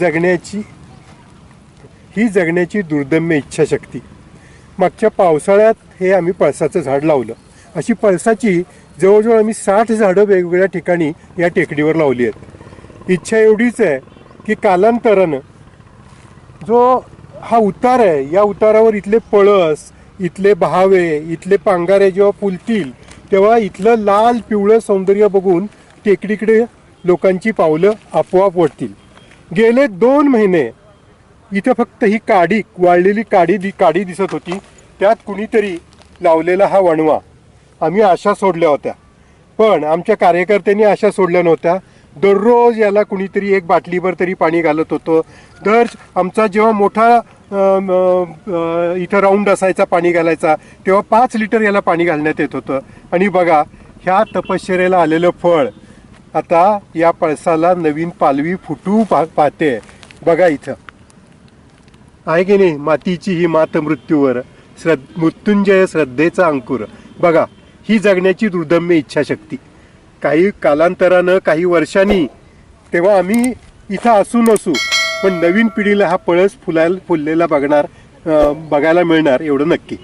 जगण्याची ही जगण्याची दुर्दम्य इच्छाशक्ती. मागच्या पावसाळ्यात हे आम्ही पळसाचं झाड लावलं. अशी पळसाची जवळजवळ आम्ही साठ झाडं वेगवेगळ्या ठिकाणी या टेकडीवर लावली आहेत. इच्छा एवढीच आहे की कालांतरानं जो हा उतार आहे या उतारावर इथले पळस इथले बहावे इथले पांगारे जेव्हा फुलतील तेव्हा इथलं लाल पिवळं सौंदर्य बघून टेकडीकडे लोकांची पावलं आपोआप वळतील. गेले दोन महिने इथं फक्त ही काडी वाळलेली काडी दि काडी दिसत होती. त्यात कुणीतरी लावलेला हा वणवा. आम्ही आशा सोडल्या होत्या. पण आमच्या कार्यकर्त्यांनी आशा सोडल्या नव्हत्या. दररोज याला कुणीतरी एक बाटलीभर तरी पाणी घालत होतं. दर आमचा जेव्हा मोठा इथं राऊंड असायचा पाणी घालायचा तेव्हा पाच लिटर याला पाणी घालण्यात येत होतं. आणि बघा ह्या तपश्चर्याला आलेलं फळ आता या पळसाला नवीन पालवी फुटू पा पाहते. बघा इथं. आहे की नाही? मातीची ही मात मृत्यूवर. श्रद्ध मृत्युंजय श्रद्धेचा अंकुर. बघा ही जगण्याची दुर्दम्य इच्छाशक्ती. काही कालांतरानं काही वर्षांनी तेव्हा आम्ही इथं असू नसू पण नवीन पिढीला हा पळस फुलायला फुललेला बघणार बघायला मिळणार एवढं नक्की.